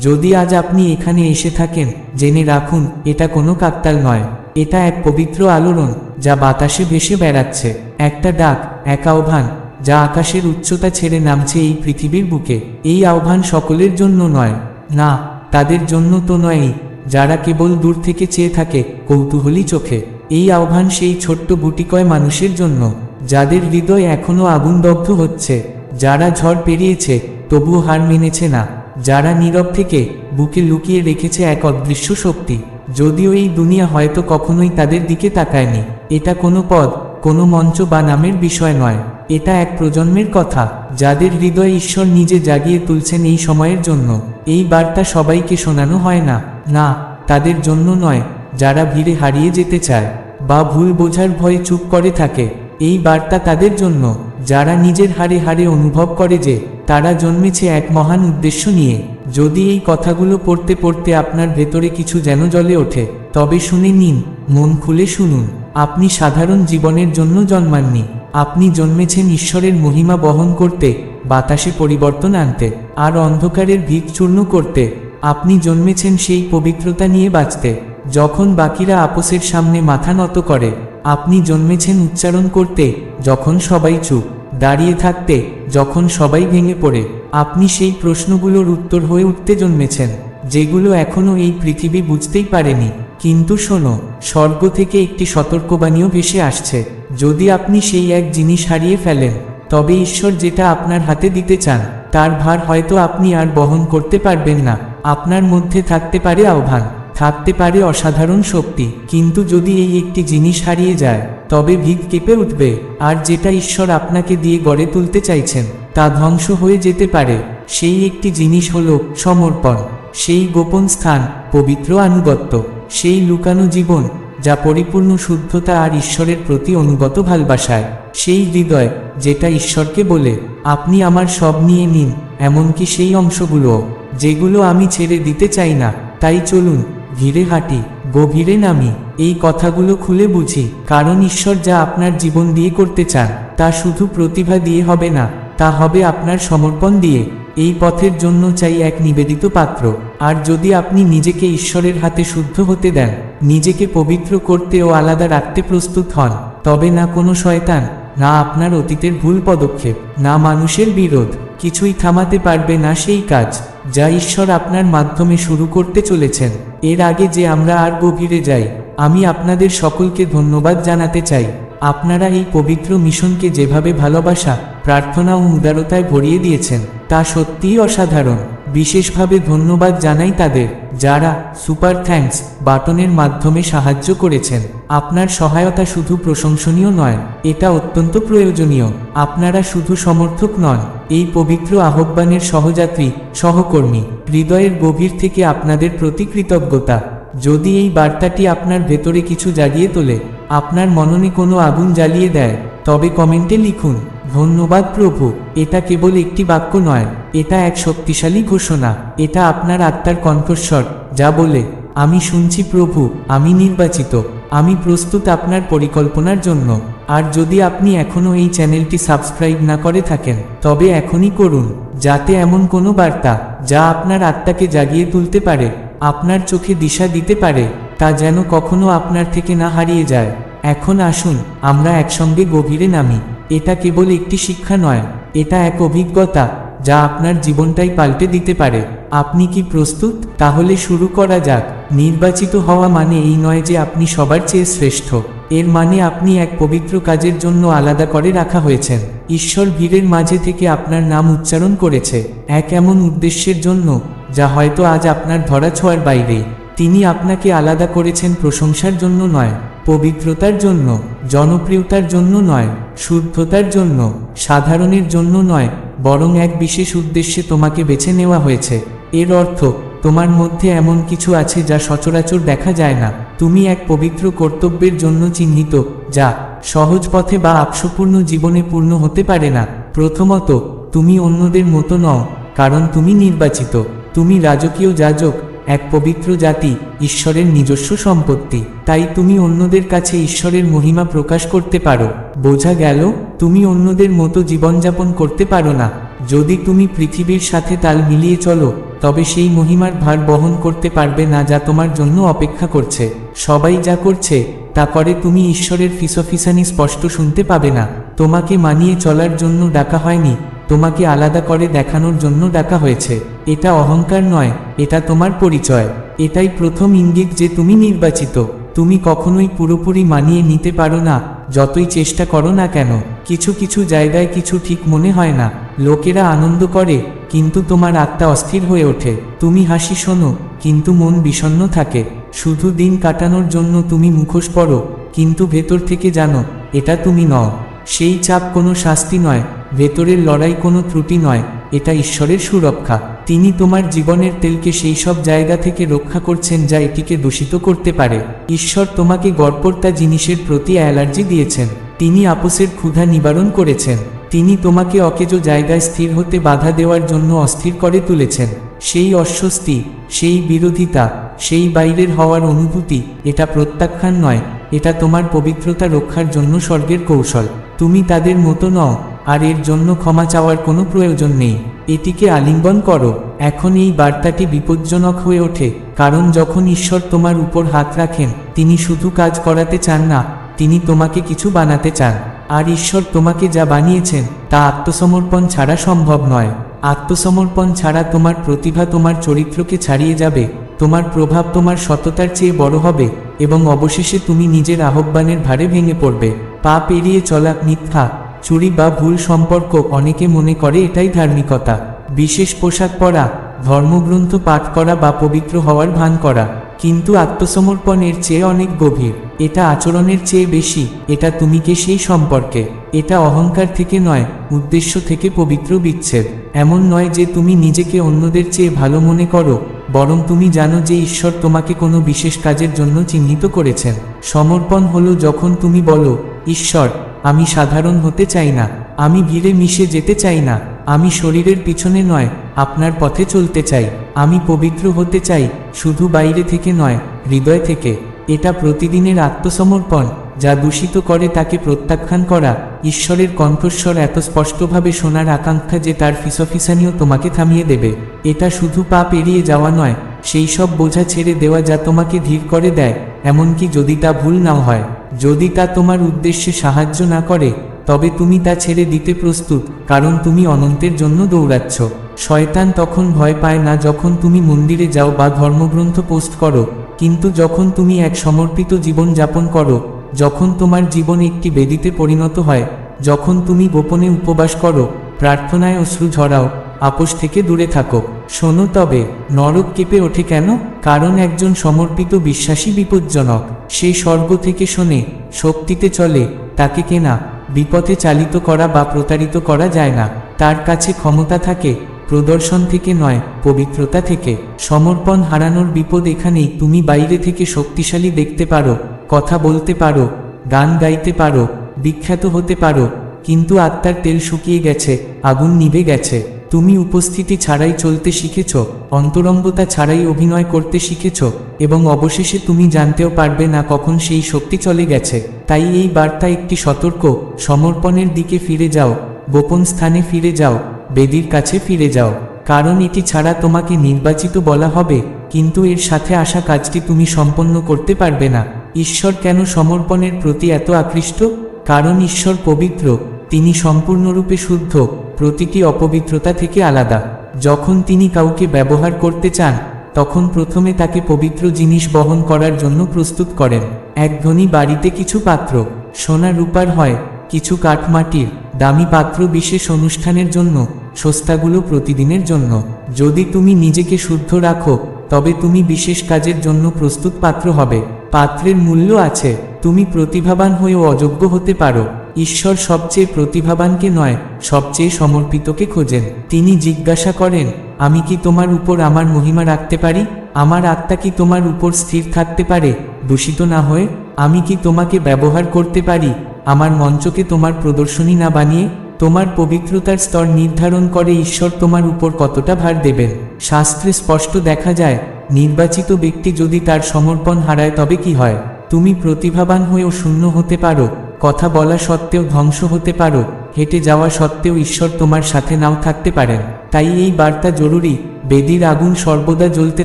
যদি আজ আপনি এখানে এসে থাকেন, জেনে রাখুন, এটা কোনো কাকতাল নয়। এটা এক পবিত্র আলোড়ন, যা বাতাসে ভেসে বেড়াচ্ছে। একটা ডাক, এক আহ্বান, যা আকাশের উচ্চতা ছেড়ে নামছে এই পৃথিবীর বুকে। এই আহ্বান সকলের জন্য নয়। না, তাদের জন্য তো নয়ই। যারা কেবল দূর থেকে চেয়ে থাকে, কৌতূহলী চোখে। এই আহ্বান সেই ছোট্ট বুটিকয় মানুষের জন্য, যাদের হৃদয় এখনও আগুনদগ্ধ হচ্ছে। যারা ঝড় পেরিয়েছে, তবুও হার মেনেছে না। যারা নীরব থেকে বুকে লুকিয়ে রেখেছে এক অদৃশ্য শক্তি। যদিও এই দুনিয়া হয়তো কখনোই তাদের দিকে তাকায়নি। এটা কোনো পদ, কোনো মঞ্চ বা নামের বিষয় নয়। এটা এক প্রজন্মের কথা, যাদের হৃদয় ঈশ্বর নিজে জাগিয়ে তুলছেন এই সময়ের জন্য। এই বার্তা সবাইকে শোনানো হয় না। না, তাদের জন্য নয়, যারা ভিড়ে হারিয়ে যেতে চায় বা ভুল বোঝার ভয়ে চুপ করে থাকে। এই বার্তা তাদের জন্য, যারা নিজের হারে হারে অনুভব করে যে তারা জন্মেছে এক মহান উদ্দেশ্য নিয়ে। যদি এই কথাগুলো পড়তে পড়তে আপনার ভেতরে কিছু যেন জ্বলে ওঠে, তবে শুনে নিন, মন খুলে শুনুন, আপনি সাধারণ জীবনের জন্য জন্মাননি। আপনি জন্মেছেন ঈশ্বরের মহিমা বহন করতে, বাতাসে পরিবর্তন আনতে, আর অন্ধকারের ভিত চূর্ণ করতে। আপনি জন্মেছেন সেই পবিত্রতা নিয়ে বাঁচতে, যখন বাকিরা আপোসের সামনে মাথা নত করে। আপনি জন্মেছেন উচ্চারণ করতে, যখন সবাই চুপ। দাঁড়িয়ে থাকতে যখন সবাই ভেঙে পড়ে, আপনি সেই প্রশ্নগুলোর উত্তর হয়ে উঠতে জন্মেছেন, যেগুলো এখনও এই পৃথিবী বুঝতেই পারেনি। কিন্তু শোনো, স্বর্গ থেকে একটি সতর্কবাণীও ভেসে আসছে, যদি আপনি সেই এক জিনিস হারিয়ে ফেলেন, তবে ঈশ্বর যেটা আপনার হাতে দিতে চান, তার ভার হয়তো আপনি আর বহন করতে পারবেন না। আপনার মধ্যে থাকতে পারে আহ্বান। থাকতে পারে অসাধারণ শক্তি, কিন্তু যদি এই একটি জিনিস হারিয়ে যায়, তবে ভিত কেঁপে উঠবে। আর যেটা ঈশ্বর আপনাকে দিয়ে গড়ে তুলতে চাইছেন, তা ধ্বংস হয়ে যেতে পারে। সেই একটি জিনিস হল সমর্পণ। সেই গোপন স্থান, পবিত্র আনুগত্য। সেই লুকানো জীবন, যা পরিপূর্ণ শুদ্ধতা আর ঈশ্বরের প্রতি অনুগত ভালবাসায়। সেই হৃদয়, যেটা ঈশ্বরকে বলে, আপনি আমার সব নিয়ে নিন। এমনকি সেই অংশগুলো যেগুলো আমি ছেড়ে দিতে চাই না। তাই চলুন ধীরে হাঁটি, গভীরে নামি। এই কথাগুলো খুলে বুঝি, কারণ ঈশ্বর যা আপনার জীবন দিয়ে করতে চান, তা শুধু প্রতিভা দিয়ে হবে না, তা হবে আপনার সমর্পণ দিয়ে। এই পথের জন্য চাই এক নিবেদিত পাত্র। আর যদি আপনি নিজেকে ঈশ্বরের হাতে শুদ্ধ হতে দেন, নিজেকে পবিত্র করতে ও আলাদা রাখতে প্রস্তুত হন, তবে না কোনো শয়তান, না আপনার অতীতের ভুল পদক্ষেপ, না মানুষের বিরোধ, কিছুই থামাতে পারবে না সেই কাজ। যা ঈশ্বর আপনার মাধ্যমে শুরু করতে চলেছেন। এর আগে যে আমরা আর গভীরে যাই, আমি আপনাদের সকলকে ধন্যবাদ জানাতে চাই। আপনারা এই পবিত্র মিশনকে যেভাবে ভালোবাসা, প্রার্থনা ও উদারতায় ভরিয়ে দিয়েছেন, তা সত্যিই অসাধারণ। বিশেষভাবে ধন্যবাদ জানাই তাদের, যারা সুপার থ্যাঙ্কস বাটনের মাধ্যমে সাহায্য করেছেন। আপনার সহায়তা শুধু প্রশংসনীয় নয়, এটা অত্যন্ত প্রয়োজনীয়। আপনারা শুধু সমর্থক নন, এই পবিত্র আহ্বানের সহযাত্রী, সহকর্মী, হৃদয়ের গভীর থেকে আপনাদের প্রতি কৃতজ্ঞতা। যদি এই বার্তাটি আপনার ভেতরে কিছু জাগিয়ে তোলে, আপনার মননে কোনো আগুন জ্বালিয়ে দেয়, তবে কমেন্টে লিখুন। ধন্যবাদ প্রভু, এটা কেবল একটি বাক্য নয়, এটা এক শক্তিশালী ঘোষণা, এটা আপনার আত্মার কণ্ঠস্বর, যা বলে, আমি শুনছি প্রভু, আমি নির্বাচিত, আমি প্রস্তুত আপনার পরিকল্পনার জন্য, আর যদি আপনি এখনও এই চ্যানেলটি সাবস্ক্রাইব না করে থাকেন, তবে এখনই করুন, যাতে এমন কোনো বার্তা, যা আপনার আত্মাকে জাগিয়ে তুলতে পারে, আপনার চোখে দিশা দিতে পারে, তা যেন কখনো আপনার থেকে না হারিয়ে যায়। এখন আসুন, আমরা একসঙ্গে গভীরে নামি। এটা কেবল একটি শিক্ষা নয়, এটা এক অভিজ্ঞতা, যা আপনার জীবনটাই পাল্টে দিতে পারে। আপনি কি প্রস্তুত? তাহলে শুরু করা যাক। নির্বাচিত হওয়া মানে এই নয় যে আপনি সবার চেয়ে শ্রেষ্ঠ। এর মানে আপনি এক পবিত্র কাজের জন্য আলাদা করে রাখা হয়েছেন। ঈশ্বর ভিড়ের মাঝে থেকে আপনার নাম উচ্চারণ করেছে। এক এমন উদ্দেশ্যের জন্য, যা হয়তো আজ আপনার ধরা ছোঁয়ার বাইরেই তিনি আপনাকে আলাদা করেছেন প্রশংসার জন্য নয়, পবিত্রতার জন্য, জনপ্রিয়তার জন্য নয়, শুদ্ধতার জন্য, সাধারণের জন্য নয়, বরং এক বিশেষ উদ্দেশ্যে তোমাকে বেছে নেওয়া হয়েছে। এর অর্থ, তোমার মধ্যে এমন কিছু আছে যা সচরাচর দেখা যায় না। তুমি এক পবিত্র কর্তব্যের জন্য চিহ্নিত, যা সহজ পথে বা আপসপূর্ণ জীবনে পূর্ণ হতে পারে না। প্রথমত, তুমি অন্যদের মতো নও, কারণ তুমি নির্বাচিত। তুমি রাজকীয় যাজক এক পবিত্র জাতি, ঈশ্বরের নিজস্ব সম্পত্তি। তাই তুমি অন্যদের কাছে ঈশ্বরের মহিমা প্রকাশ করতে পারো। বোঝা গেল, তুমি অন্যদের মতো জীবনযাপন করতে পারো না। যদি তুমি পৃথিবীর সাথে তাল মিলিয়ে চলো, তবে সেই মহিমার ভার বহন করতে পারবে না যা তোমার জন্য অপেক্ষা করছে। সবাই যা করছে, তা করে তুমি ঈশ্বরের ফিসফিসানি স্পষ্ট শুনতে পাবে না। তোমাকে মানিয়ে চলার জন্য ডাকা হয়নি। তোমাকে আলাদা করে দেখানোর জন্য ডাকা হয়েছে। এটা অহংকার নয়, এটা তোমার পরিচয়। এটাই প্রথম ইঙ্গিত যে তুমি নির্বাচিত। তুমি কখনোই পুরোপুরি মানিয়ে নিতে পারো না, যতই চেষ্টা করো না কেন। কিছু কিছু জায়গায় কিছু ঠিক মনে হয় না। লোকেরা আনন্দ করে, কিন্তু তোমার আত্মা অস্থির হয়ে ওঠে। তুমি হাসি শোনো, কিন্তু মন বিষণ্ণ থাকে। শুধু দিন কাটানোর জন্য তুমি মুখোশ পড়ো কিন্তু ভেতর থেকে জানো, এটা তুমি নও। সেই চাপ কোনো শাস্তি নয়, ভেতরের লড়াই কোনো ত্রুটি নয়, এটা ঈশ্বরের সুরক্ষা। তিনি তোমার জীবনের তেলকে সেই সব জায়গা থেকে রক্ষা করছেন যা এটিকে দূষিত করতে পারে। ঈশ্বর তোমাকে গড়পড়তা জিনিসের প্রতি অ্যালার্জি দিয়েছেন। তিনি আপোসের ক্ষুধা নিবারণ করেছেন। তিনি তোমাকে অকেজো জায়গায় স্থির হতে বাধা দেওয়ার জন্য অস্থির করে তুলেছেন। সেই অস্বস্তি, সেই বিরোধিতা, সেই বাইরের হওয়ার অনুভূতি, এটা প্রত্যাখ্যান নয়, এটা তোমার পবিত্রতা রক্ষার জন্য স্বর্গের কৌশল। তুমি তাদের মতো নও, আর এর জন্য ক্ষমা চাওয়ার কোনো প্রয়োজন নেই। এটিকে আলিঙ্গন করো। এখন এই বার্তাটি বিপজ্জনক হয়ে ওঠে, কারণ যখন ঈশ্বর তোমার উপর হাত রাখেন, তিনি শুধু কাজ করাতে চান না, তিনি তোমাকে কিছু বানাতে চান। আর ঈশ্বর তোমাকে যা বানিয়েছেন, তা আত্মসমর্পণ ছাড়া সম্ভব নয়। আত্মসমর্পণ ছাড়া তোমার প্রতিভা তোমার চরিত্রকে ছাড়িয়ে যাবে, তোমার প্রভাব তোমার সততার চেয়ে বড় হবে, এবং অবশেষে তুমি নিজের আহ্বানের ভারে ভেঙে পড়বে। পাপ এড়িয়ে চলা মিথ্যা, চুরি বা ভুল সম্পর্ক অনেকে মনে করে এটাই ধার্মিকতা। বিশেষ পোশাক পরা, ধর্মগ্রন্থ পাঠ করা বা পবিত্র হওয়ার ভান করা, কিন্তু আত্মসমর্পণের চেয়ে অনেক গভীর। এটা আচরণের চেয়ে বেশি, এটা তুমি কে সেই সম্পর্কে। এটা অহংকার থেকে নয়, উদ্দেশ্য থেকে পবিত্র বিচ্ছেদ। এমন নয় যে তুমি নিজেকে অন্যদের চেয়ে ভালো মনে করো, বরং তুমি জানো যে ঈশ্বর তোমাকে কোনো বিশেষ কাজের জন্য চিহ্নিত করেছেন। সমর্পণ হলো যখন তুমি বলো ঈশ্বর, আমি সাধারণ হতে চাই না, আমি ভিড়ে মিশে যেতে চাই না, আমি শরীরের পিছনে নয়, আপনার পথে চলতে চাই, আমি পবিত্র হতে চাই, শুধু বাইরে থেকে নয়, হৃদয় থেকে, এটা প্রতিদিনের আত্মসমর্পণ, যা দূষিত করে তাকে প্রত্যাখ্যান করা। ঈশ্বরের কণ্ঠস্বর এত স্পষ্টভাবে শোনার আকাঙ্ক্ষা যে তার ফিসফিসানিও তোমাকে থামিয়ে দেবে। এটা শুধু পা পেরিয়ে যাওয়া নয়, সেই সব বোঝা ছেড়ে দেওয়া যা তোমাকে ধীর করে দেয়, এমনকি যদি তা ভুল নাও হয়, যদি তা তোমার উদ্দেশ্যে সাহায্য না করে, তবে তুমি তা ছেড়ে দিতে প্রস্তুত, কারণ তুমি অনন্তের জন্য দৌড়াচ্ছ। শয়তান তখন ভয় পায় না যখন তুমি মন্দিরে যাও বা ধর্মগ্রন্থ পোস্ট করো, কিন্তু যখন তুমি এক সমর্পিত জীবন যাপন করো যখন তোমার জীবন একটি বেদিতে পরিণত হয়, যখন তুমি গোপনে উপবাস করো, প্রার্থনায় অশ্রু ঝরাও, আপোষ থেকে দূরে থাকো। শোনো তবে, নরক কেঁপে ওঠে কেন? কারণ একজন সমর্পিত বিশ্বাসী বিপজ্জনক। সে স্বর্গ থেকে শোনে, শক্তিতে চলে, তাকে কেনা, বিপথে চালিত করা বা প্রতারিত করা যায় না। তার কাছে ক্ষমতা থাকে, প্রদর্শন থেকে নয়, পবিত্রতা থেকে। সমর্পণ হারানোর বিপদ এখানেই, তুমি বাইরে থেকে শক্তিশালী দেখতে পারো। কথা বলতে পারো, গান গাইতে পারো, বিখ্যাত হতে পারো, কিন্তু আত্মার তেল শুকিয়ে গেছে, আগুন নিভে গেছে। তুমি উপস্থিতি ছাড়াই চলতে শিখেছ, অন্তরঙ্গতা ছাড়াই অভিনয় করতে শিখেছ, এবং অবশেষে তুমি জানতেও পারবে না কখন সেই শক্তি চলে গেছে। তাই এই বার্তা একটি সতর্ক, সমর্পণের দিকে ফিরে যাও, গোপন স্থানে ফিরে যাও, বেদির কাছে ফিরে যাও। কারণ এটি ছাড়া তোমাকে নির্বাচিত বলা হবে, কিন্তু এর সাথে আসা কাজটি তুমি সম্পন্ন করতে পারবে না। ঈশ্বর কেন সমর্পণের প্রতি এত আকৃষ্ট? কারণ ঈশ্বর পবিত্র, তিনি সম্পূর্ণরূপে শুদ্ধ, প্রতিটি অপবিত্রতা থেকে আলাদা। যখন তিনি কাউকে ব্যবহার করতে চান, তখন প্রথমে তাকে পবিত্র জিনিস বহন করার জন্য প্রস্তুত করেন। এক ধনী বাড়িতে কিছু পাত্র, সোনা রূপার হয়, কিছু কাঠমাটির, দামি পাত্র বিশেষ অনুষ্ঠানের জন্য, সস্তাগুলো প্রতিদিনের জন্য। যদি তুমি নিজেকে শুদ্ধ রাখো, তবে তুমি বিশেষ কাজের জন্য প্রস্তুত পাত্র হবে। পাত্রের মূল্য আছে, তুমি প্রতিভাবান হয়েও অযোগ্য হতে পারো। ঈশ্বর সবচেয়ে প্রতিভাবানকে নয়, সবচেয়ে সমর্পিতকে খোঁজেন। তিনি জিজ্ঞাসা করেন, আমি কি তোমার উপর আমার মহিমা রাখতে পারি? আমার আত্মা কি তোমার উপর স্থির থাকতে পারে? দূষিত না হয়ে, আমি কি তোমাকে ব্যবহার করতে পারি? আমার মঞ্চকে তোমার প্রদর্শনী না বানিয়ে, তোমার পবিত্রতার স্তর নির্ধারণ করে ঈশ্বর তোমার উপর কতটা ভার দেবেন? শাস্ত্রে স্পষ্ট দেখা যায় নির্বাচিত ব্যক্তি যদি তার সমর্পণ হারায় তবে কি হয়? তুমি প্রতিভাবান হয়েও শূন্য হতে পারো। কথা বলা সত্ত্বেও ধ্বংস হতে পারো। হেঁটে যাওয়া সত্ত্বেও ঈশ্বর তোমার সাথে নাও থাকতে পারেন। তাই এই বার্তা জরুরি। বেদির আগুন সর্বদা জ্বলতে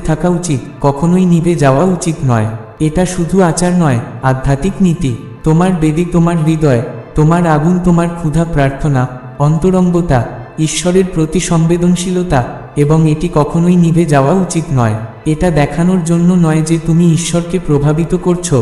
থাকা উচিত। কখনোই নিভে যাওয়া উচিত নয়। এটা শুধু আচার নয়, আধ্যাত্মিক নীতি। তোমার বেদি তোমার হৃদয়। তোমার আগুন তোমার ক্ষুধা প্রার্থনা। অন্তরঙ্গতা। ঈশ্বরের প্রতি সংবেদনশীলতা এবং এটি কখনোই নিভে যাওয়া উচিত নয়। এটা দেখানোর জন্য নয় যে তুমি ঈশ্বরকে প্রভাবিত করছ,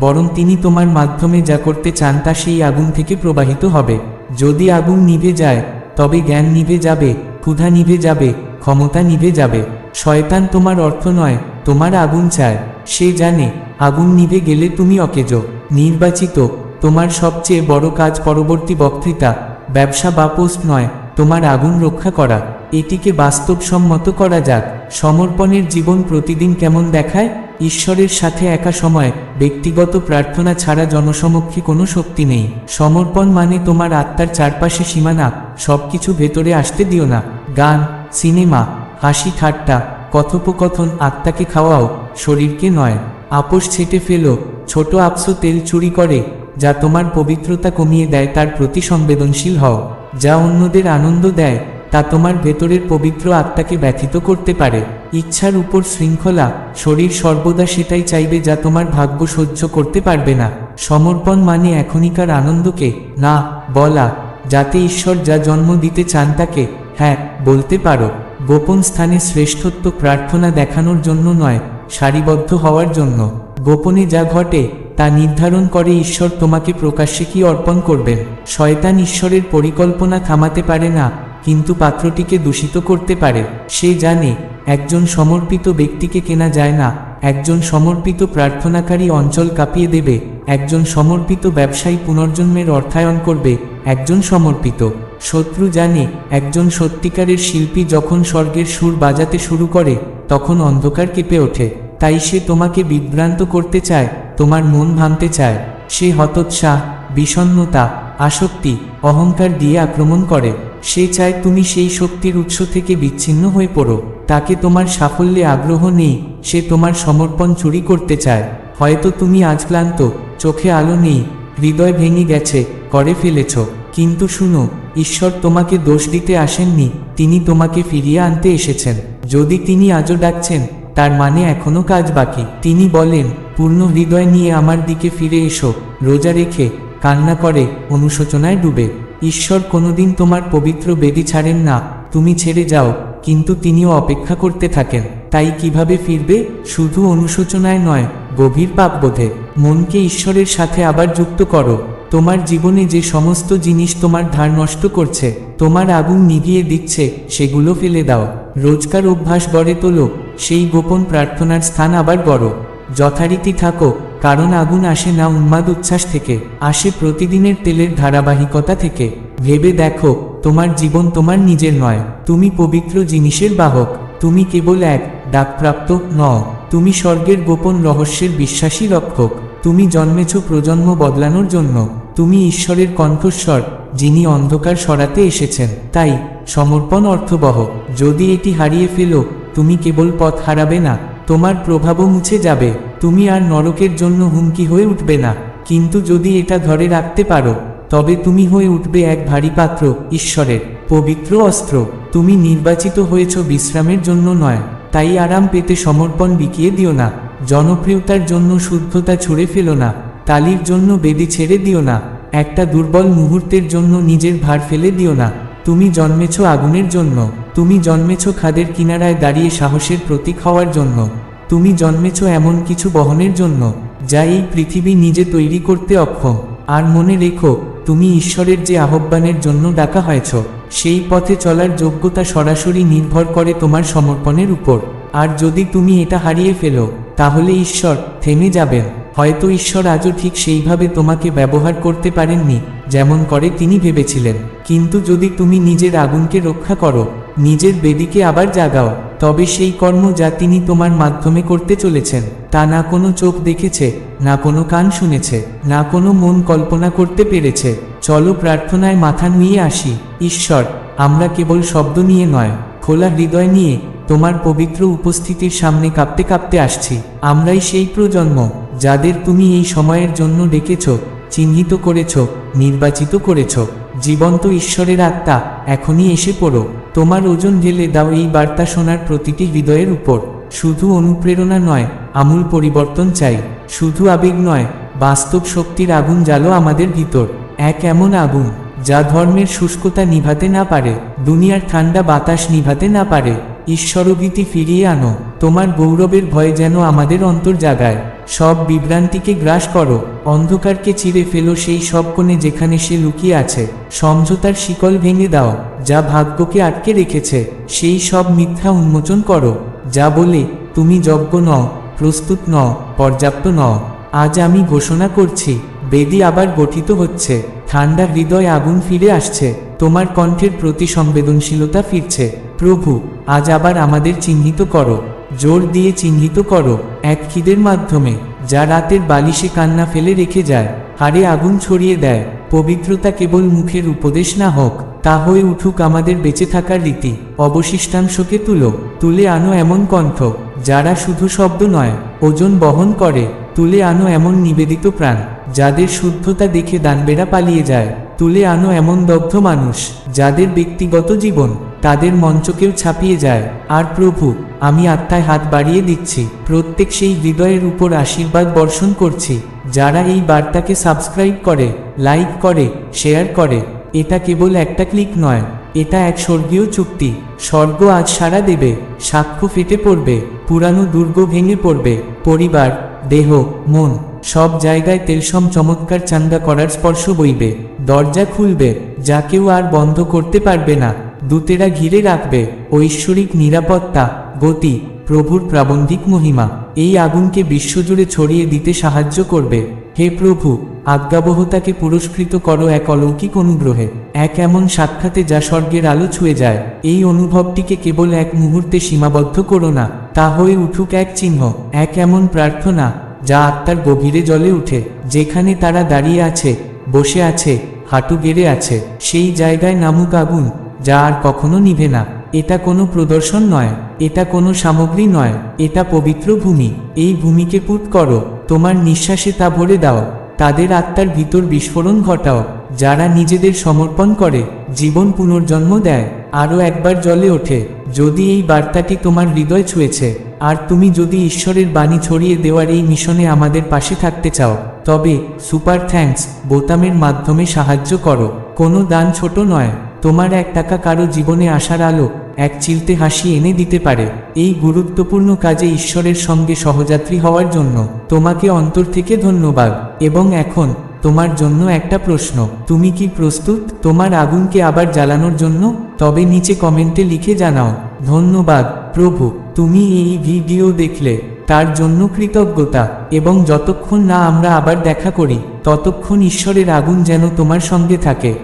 বরং তিনি তোমার মাধ্যমে যা করতে চান তা সেই আগুন থেকে প্রবাহিত হবে। যদি আগুন নিভে যায়, তবে জ্ঞান নিভে যাবে, ক্ষুধা নিভে যাবে, ক্ষমতা নিভে যাবে। শয়তান তোমার অর্থ নয়, তোমার আগুন চায়। সে জানে, আগুন নিভে গেলে তুমি অকেজ, নির্বাচিত। তোমার সবচেয়ে বড় কাজ পরবর্তী বক্তৃতা, ব্যবসা বা পোস্ট নয় তোমার আগুন রক্ষা করা। এটিকে বাস্তবসম্মত করা যাক। সমর্পণের জীবন প্রতিদিন কেমন দেখায়? ঈশ্বরের সাথে একা সময়, ব্যক্তিগত প্রার্থনা ছাড়া জনসমক্ষে কোনো শক্তি নেই। সমর্পণ মানে তোমার আত্মার চারপাশে সীমানা সবকিছু ভেতরে আসতে দিও না। গান, সিনেমা, হাসি, ঠাট্টা, কথোপকথন, আত্মাকে খাওয়াও, শরীরকে নয়। আপোষ ছেটে ফেলো, ছোট আপসো তেল চুরি করে যা তোমার পবিত্রতা কমিয়ে দেয়, তার প্রতি সংবেদনশীল হও। যা অন্যদের আনন্দ দেয়, তা তোমার ভেতরের পবিত্র আত্মাকে ব্যথিত করতে পারে। ইচ্ছার উপর শৃঙ্খলা, শরীর সর্বদা সেটাই চাইবে যা তোমার ভাগ্য সহ্য করতে পারবে না। সমর্পণ মানে এখনিকার আনন্দকে, না, বলা, যাতে ঈশ্বর যা জন্ম দিতে চান তাকে হ্যাঁ বলতে পারো। গোপন স্থানে শ্রেষ্ঠত্ব প্রার্থনা দেখানোর জন্য নয়, সারিবদ্ধ হওয়ার জন্য। গোপনে যা ঘটে তা নির্ধারণ করে ঈশ্বর তোমাকে প্রকাশ্যে কি অর্পণ করবেন শয়তান ঈশ্বরের পরিকল্পনা থামাতে পারে না, কিন্তু পাত্রটিকে দূষিত করতে পারে। সে জানে, একজন সমর্পিত ব্যক্তিকে কেনা যায় না, একজন সমর্পিত প্রার্থনাকারী অঞ্চল কাঁপিয়ে দেবে, একজন সমর্পিত ব্যবসায়ী পুনর্জন্মের অর্থায়ন করবে, একজন সমর্পিত। শত্রু জানে, একজন সত্যিকারের শিল্পী যখন স্বর্গের সুর বাজাতে শুরু করে, তখন অন্ধকার কেঁপে ওঠে। তাই সে তোমাকে বিভ্রান্ত করতে চায় তোমার মন ভাঙতে চায়, সে হতোৎসাহ বিষণ্নতা আসক্তি, অহংকার দিয়ে আক্রমণ করে। সে চায় তুমি সেই শক্তির উৎস থেকে বিচ্ছিন্ন হয়ে পড়ো। তাকে তোমার সাফল্যে আগ্রহ নেই, সে তোমার সমর্পণ চুরি করতে চায়। হয়তো তুমি আজ ক্লান্ত, চোখে আলো নেই, হৃদয় ভেঙে গেছে, করে ফেলেছ। কিন্তু শুনো, ঈশ্বর তোমাকে দোষ দিতে আসেননি, তিনি তোমাকে ফিরিয়ে আনতে এসেছেন। যদি তিনি আজও ডাকছেন, তার মানে এখনও কাজ বাকি। তিনি বলেন পূর্ণ হৃদয় নিয়ে আমার দিকে ফিরে এসো, রোজা রেখে, কান্না করে, অনুশোচনায় ডুবে। ঈশ্বর কোনোদিন তোমার পবিত্র বেদি ছাড়েন না, তুমি ছেড়ে যাও, কিন্তু তিনিও অপেক্ষা করতে থাকেন। তাই কীভাবে ফিরবে? শুধু অনুশোচনায় নয়, গভীর পাপবোধে মনকে ঈশ্বরের সাথে আবার যুক্ত করো। তোমার জীবনে যে সমস্ত জিনিস তোমার ধার নষ্ট করছে, তোমার আগুন নিভিয়ে দিচ্ছে, সেগুলো ফেলে দাও। রোজকার অভ্যাস গড়ে তোলো, সেই গোপন প্রার্থনার স্থান আবার গড়ো। যথারীতি থাকো, কারণ আগুন আসে না উন্মাদ উচ্ছ্বাস থেকে, আসে প্রতিদিনের তেলের ধারাবাহিকতা থেকে। ভেবে দেখো, তোমার জীবন তোমার নিজের নয়, তুমি পবিত্র জিনিসের বাহক, তুমি কেবল এক, ডাকপ্রাপ্ত ন তুমি স্বর্গের গোপন রহস্যের বিশ্বাসী রক্ষক, তুমি জন্মেছ প্রজন্ম বদলানোর জন্য, তুমি ঈশ্বরের কণ্ঠস্বর, যিনি অন্ধকার সরাতে এসেছেন, তাই, সমর্পণ অর্থবহ, যদি এটি হারিয়ে ফেলো, তুমি কেবল পথ হারাবে না, তোমার প্রভাবও মুছে যাবে। তুমি আর নরকের জন্য হুমকি হয়ে উঠবে না। কিন্তু যদি এটা ধরে রাখতে পারো, তবে তুমি হয়ে উঠবে এক ভারী পাত্র, ঈশ্বরের, পবিত্র অস্ত্র। তুমি নির্বাচিত হয়েছ বিশ্রামের জন্য নয়, তাই আরাম পেতে সমর্পণ বিকিয়ে দিও না। জনপ্রিয়তার জন্য শুদ্ধতা ছুঁড়ে ফেলো না, তালির জন্য বেদি ছেড়ে দিও না, একটা দুর্বল মুহূর্তের জন্য নিজের ভার ফেলে দিও না। তুমি জন্মেছ আগুনের জন্য, তুমি জন্মেছ খাদের কিনারায় দাঁড়িয়ে সাহসের প্রতীক হওয়ার জন্য। তুমি জন্মেছ এমন কিছু বহনের জন্য, যা এই পৃথিবী নিজে তৈরি করতে অক্ষম। আর মনে রেখো, তুমি ঈশ্বরের যে আহ্বানের জন্য ডাকা হয়েছ, সেই পথে চলার যোগ্যতা সরাসরি নির্ভর করে তোমার সমর্পণের উপর। আর যদি তুমি এটা হারিয়ে ফেলো, তাহলে ঈশ্বর থেমে যাবেন। হয়তো ঈশ্বর আজও ঠিক সেইভাবে তোমাকে ব্যবহার করতে পারেননি, যেমন করে তিনি ভেবেছিলেন। কিন্তু যদি তুমি নিজের আগুনকে রক্ষা করো নিজের বেদিকে আবার জাগাও, তবে সেই কর্ম যা তিনি তোমার মাধ্যমে করতে চলেছেন, তা না কোনো চোখ দেখেছে, না কোনো কান শুনেছে, না কোনো মন কল্পনা করতে পেরেছে। চলো প্রার্থনায় মাথা নিয়ে আসি, ঈশ্বর, আমরা কেবল শব্দ নিয়ে নয়, খোলা হৃদয় নিয়ে তোমার পবিত্র উপস্থিতির সামনে কাঁপতে কাঁপতে আসছি। আমরাই সেই প্রজন্ম, যাদের তুমি এই সময়ের জন্য ডেকেছ, চিহ্নিত করেছ, নির্বাচিত করেছ। জীবন্ত ঈশ্বরের আত্মা, এখনই এসে পড়ো। তোমার ওজন ঢেলে দাও এই বার্তা শোনার প্রতিটি হৃদয়ের উপর। শুধু অনুপ্রেরণা নয়, আমূল পরিবর্তন চাই। শুধু আবেগ নয়, বাস্তব শক্তির আগুন জ্বালো আমাদের ভিতর। এক এমন আগুন, যা ধর্মের শুষ্কতা নিভাতে না পারে, দুনিয়ার ঠান্ডা বাতাস নিভাতে না পারে। ঈশ্বরভীতি ফিরিয়ে আনো, তোমার গৌরবের ভয় যেন আমাদের অন্তর জাগায় সব বিভ্রান্তিকে গ্রাস করো, অন্ধকারকে চিরে ফেলো সেই সব কোণে যেখানে সে লুকিয়ে আছে। সমঝোতার শিকল ভেঙে দাও, যা ভাগ্যকে আটকে রেখেছে, সেই সব মিথ্যা উন্মোচন করো, যা বলে, তুমি যজ্ঞ নও, প্রস্তুত নও, পর্যাপ্ত নও। আজ আমি ঘোষণা করছি, বেদি আবার গঠিত হচ্ছে ঠান্ডা হৃদয় আগুন ফিরে আসছে, তোমার কণ্ঠের প্রতি সংবেদনশীলতা ফিরছে। প্রভু, আজ আবার আমাদের চিহ্নিত করো। জোর দিয়ে চিহ্নিত করো এক খিদের মাধ্যমে, যা রাতের বালিশে কান্না ফেলে রেখে যায়, হাড়ে আগুন ছড়িয়ে দেয়, পবিত্রতা কেবল মুখের উপদেশ না হোক, তা হয়ে উঠুক আমাদের বেঁচে থাকার রীতি, অবশিষ্টাংশকে তুলো, তুলে আনো এমন কণ্ঠ, যারা শুধু শব্দ নয়, ওজন বহন করে, তুলে আনো এমন নিবেদিত প্রাণ, যাদের শুদ্ধতা দেখে দানবেরা পালিয়ে যায়, তুলে আনো এমন দগ্ধ মানুষ, যাদের ব্যক্তিগত জীবন তাদের মঞ্চকেও ছাপিয়ে যায়। আর প্রভু, আমি আত্মায় হাত বাড়িয়ে দিচ্ছি। প্রত্যেক সেই হৃদয়ের উপর আশীর্বাদ বর্ষণ করছি। যারা এই বার্তাকে সাবস্ক্রাইব করে, লাইক করে, শেয়ার করে, এটা কেবল একটা ক্লিক নয়, এটা এক স্বর্গীয় চুক্তি। স্বর্গ আজ সারা দেবে, সাক্ষ্য ফেটে পড়বে, পুরানো দুর্গ ভেঙে পড়বে, পরিবার, দেহ, মন, সব জায়গায় তেলসম চমৎকার চাঙ্গা করার স্পর্শ বইবে, দরজা খুলবে, যা কেউ আর বন্ধ করতে পারবে না। দূতেরা ঘিরে রাখবে ঐশ্বরিক নিরাপত্তা, গতি, প্রভুর প্রাবন্ধিক মহিমা। এই আগুনকে বিশ্বজুড়ে ছড়িয়ে দিতে সাহায্য করবে। হে প্রভু, আজ্ঞাবহতাকে পুরস্কৃত করো এক অলৌকিক অনুগ্রহে। এক এমন সাক্ষাতে যা স্বর্গের আলো ছুঁয়ে যায়। এই অনুভবটিকে কেবল এক মুহূর্তে সীমাবদ্ধ করো না, তা হয়ে উঠুক এক চিহ্ন, এক এমন প্রার্থনা যা আত্মার গভীরে জলে উঠে। যেখানে তারা দাঁড়িয়ে আছে, বসে আছে, হাঁটু গেড়ে আছে, সেই জায়গায় নামুক আগুন। যা আর কখনো নিভে না। এটা কোনো প্রদর্শন নয়, এটা কোনো সামগ্রী নয়, এটা পবিত্র ভূমি। এই ভূমিকে পুট করো, তোমার নিঃশ্বাসে তা ভরে দাও, তাদের আত্মার ভিতর বিস্ফোরণ ঘটাও, যারা নিজেদের সমর্পণ করে, জীবন পুনর্জন্ম দেয়, আরও একবার জলে ওঠে। যদি এই বার্তাটি তোমার হৃদয় ছুঁয়েছে, আর তুমি যদি ঈশ্বরের বাণী ছড়িয়ে দেওয়ার এই মিশনে আমাদের পাশে থাকতে চাও, তবে সুপার থ্যাঙ্কস বোতামের মাধ্যমে সাহায্য করো। কোনো দান ছোট নয়। তোমার এক টাকা কারও জীবনে আসার আলো, এক চিলতে হাসি এনে দিতে পারে। এই গুরুত্বপূর্ণ কাজে ঈশ্বরের সঙ্গে সহযাত্রী হওয়ার জন্য তোমাকে অন্তর থেকে ধন্যবাদ। এবং এখন, তোমার জন্য একটা প্রশ্ন, তুমি কি প্রস্তুত? তোমার আগুনকে আবার জ্বালানোর জন্য? তবে নিচে কমেন্টে লিখে জানাও। ধন্যবাদ, প্রভু, তুমি এই ভিডিও দেখলে, তার জন্য কৃতজ্ঞতা। এবং যতক্ষণ না আমরা আবার দেখা করি, ততক্ষণ ঈশ্বরের আগুন যেন তোমার সঙ্গে থাকে।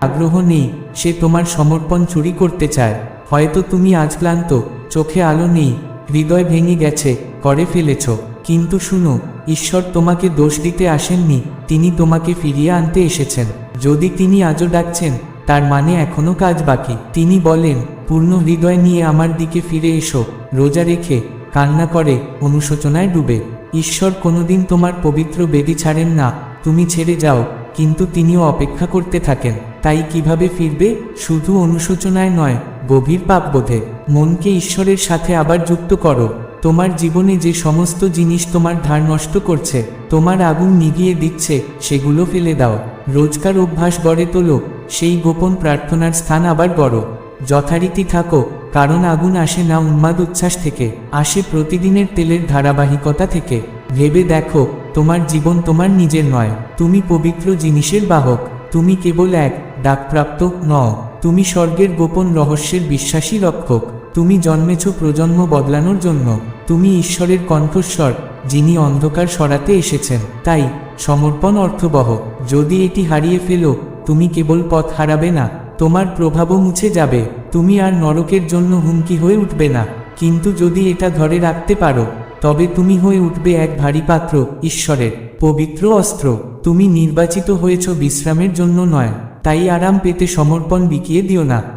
আগ্রহ নেই, সে তোমার সমর্পণ চুরি করতে চায়। হয়তো তুমি আজ ক্লান্ত, চোখে আলো নেই, হৃদয় ভেঙে গেছে, করে ফেলেছ। কিন্তু শুনো, ঈশ্বর তোমাকে দোষ দিতে আসেননি, তিনি তোমাকে ফিরিয়ে আনতে এসেছেন। যদি তিনি আজও ডাকছেন, তার মানে এখনও কাজ বাকি। তিনি বলেন, পূর্ণ হৃদয় নিয়ে আমার দিকে ফিরে এসো, রোজা রেখে, কান্না করে, অনুশোচনায় ডুবে। ঈশ্বর কোনোদিন তোমার পবিত্র বেদি ছাড়েন না, তুমি ছেড়ে যাও, কিন্তু তিনিও অপেক্ষা করতে থাকেন। তাই কীভাবে ফিরবে? শুধু অনুশোচনায় নয়, গভীর পাপবোধে মনকে ঈশ্বরের সাথে আবার যুক্ত করো। তোমার জীবনে যে সমস্ত জিনিস তোমার ধার নষ্ট করছে, তোমার আগুন নিভিয়ে দিচ্ছে, সেগুলো ফেলে দাও। রোজকার অভ্যাস গড়ে তোলো, সেই গোপন প্রার্থনার স্থান আবার গড়ো। যথারীতি থাকো, কারণ আগুন আসে না উন্মাদ উচ্ছ্বাস থেকে, আসে প্রতিদিনের তেলের ধারাবাহিকতা থেকে। ভেবে দেখো, তোমার জীবন তোমার নিজের নয়, তুমি পবিত্র জিনিসের বাহক, তুমি কেবল এক। ডাকপ্রাপ্ত নও তুমি স্বর্গের গোপন রহস্যের বিশ্বাসী রক্ষক। তুমি জন্মেছ প্রজন্ম বদলানোর জন্য। তুমি ঈশ্বরের কণ্ঠস্বর, যিনি অন্ধকার সরাতে এসেছেন। তাই, সমর্পণ অর্থবহ। যদি এটি হারিয়ে ফেলো, তুমি কেবল পথ হারাবে না। তোমার প্রভাবও মুছে যাবে। তুমি আর নরকের জন্য হুমকি হয়ে উঠবে না। কিন্তু যদি এটা ধরে রাখতে পারো, তবে তুমি হয়ে উঠবে এক ভারী পাত্র, ঈশ্বরের পবিত্র অস্ত্র। তুমি নির্বাচিত হয়েছ বিশ্রামের জন্য নয়। তাই আরাম পেতে সমর্পণ বিকিয়ে দিও না।